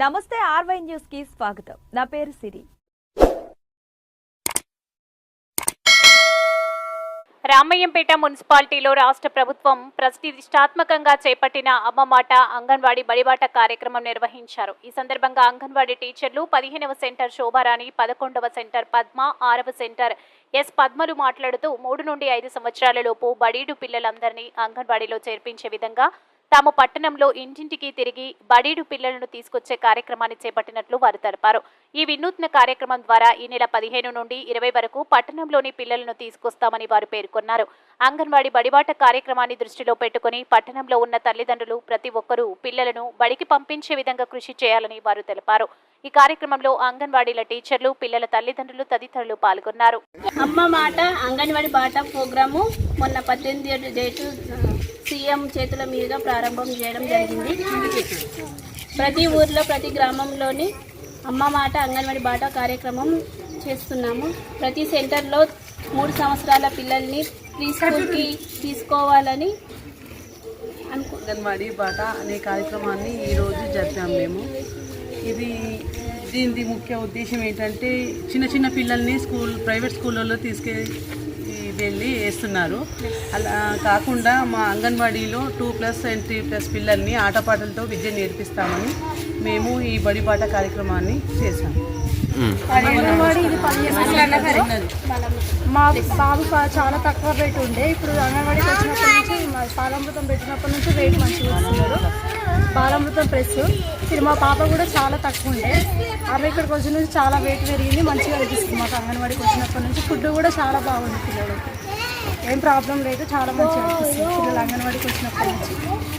నమస్తే ఆర్వై న్యూస్కి స్వాగతం. నా పేరు సిరి. రామయ్యంపేట మున్సిపాలిటీలో రాష్ట్ర ప్రభుత్వం ప్రతిష్టాత్మకంగా చేపట్టిన అమ్మమాట అంగన్వాడీ బడిబాట కార్యక్రమం నిర్వహించారు. ఈ సందర్భంగా అంగన్వాడీ టీచర్లు పదిహేనవ సెంటర్ శోభారాణి పదకొండవ సెంటర్ పద్మ ఆరవ సెంటర్ ఎస్ పద్మలు మాట్లాడుతూ మూడు నుండి ఐదు సంవత్సరాలలోపు బడీడు పిల్లలందరినీ అంగన్వాడీలో చేర్పించే విధంగా తాము పట్టణంలో ఇంటింటికి తిరిగి బడీడు పిల్లలను తీసుకొచ్చే కార్యక్రమాన్ని చేపట్టినట్లు వారు తెలిపారు. ఈ వినూత్న కార్యక్రమం ద్వారా ఈ నెల పదిహేను నుండి ఇరవై వరకు పట్టణంలోని పిల్లలను తీసుకొస్తామని వారు పేర్కొన్నారు. అంగన్వాడీ బడిబాట కార్యక్రమాన్ని దృష్టిలో పెట్టుకుని పట్టణంలో ఉన్న తల్లిదండ్రులు ప్రతి ఒక్కరూ పిల్లలను బడికి పంపించే విధంగా కృషి చేయాలని వారు తెలిపారు. ఈ కార్యక్రమంలో అంగన్వాడీల టీచర్లు పిల్లల తల్లిదండ్రులు తదితరులు పాల్గొన్నారు. అమ్మ మాట అంగన్వాడి బాట ప్రోగ్రాము మొన్న పద్దెనిమిది డేటు సీఎం చేతుల మీదుగా ప్రారంభం చేయడం జరిగింది. ప్రతి ఊర్లో ప్రతి గ్రామంలోని అమ్మ మాట అంగన్వాడి బాట కార్యక్రమం చేస్తున్నాము. ప్రతి సెంటర్లో మూడు సంవత్సరాల పిల్లల్ని ప్రీ స్కూల్కి తీసుకోవాలని అనుకు అంగన్వాడీ బాట అనే కార్యక్రమాన్ని ఈరోజు జరిపాం మేము. ఇది దీని ముఖ్య ఉద్దేశం ఏంటంటే చిన్న చిన్న పిల్లల్ని స్కూల్ ప్రైవేట్ స్కూళ్ళలో తీసుకెళ్ళి వెళ్ళి వేస్తున్నారు. అలా కాకుండా మా అంగన్వాడీలో two plus and three plus పిల్లల్ని ఆటపాటలతో విద్య నేర్పిస్తామని మేము ఈ బడిబాట కార్యక్రమాన్ని చేశాము మా బాబు పా- చాలా తక్కువ రేట్ ఉండే. ఇప్పుడు అంగన్వాడీకి వచ్చినప్పటి నుంచి మా బాలామృతం పెట్టినప్పటి నుంచి రేట్ మంచిగా వస్తున్నారు. బాలామృతం ప్రెస్. ఇది మా పాప కూడా చాలా తక్కువ ఉండే. ఆమె ఇక్కడికి వచ్చిన నుంచి చాలా వెయిట్ పెరిగింది మంచిగా అనిపిస్తుంది. మాకు అంగన్వాడీకి వచ్చినప్పటి నుంచి ఫుడ్ కూడా చాలా బాగుంది పిల్లలకి. ఏం ప్రాబ్లం లేదు చాలా మంచిగా అనిపిస్తుంది పిల్లలు అంగన్వాడీకి వచ్చినప్పటి నుంచి.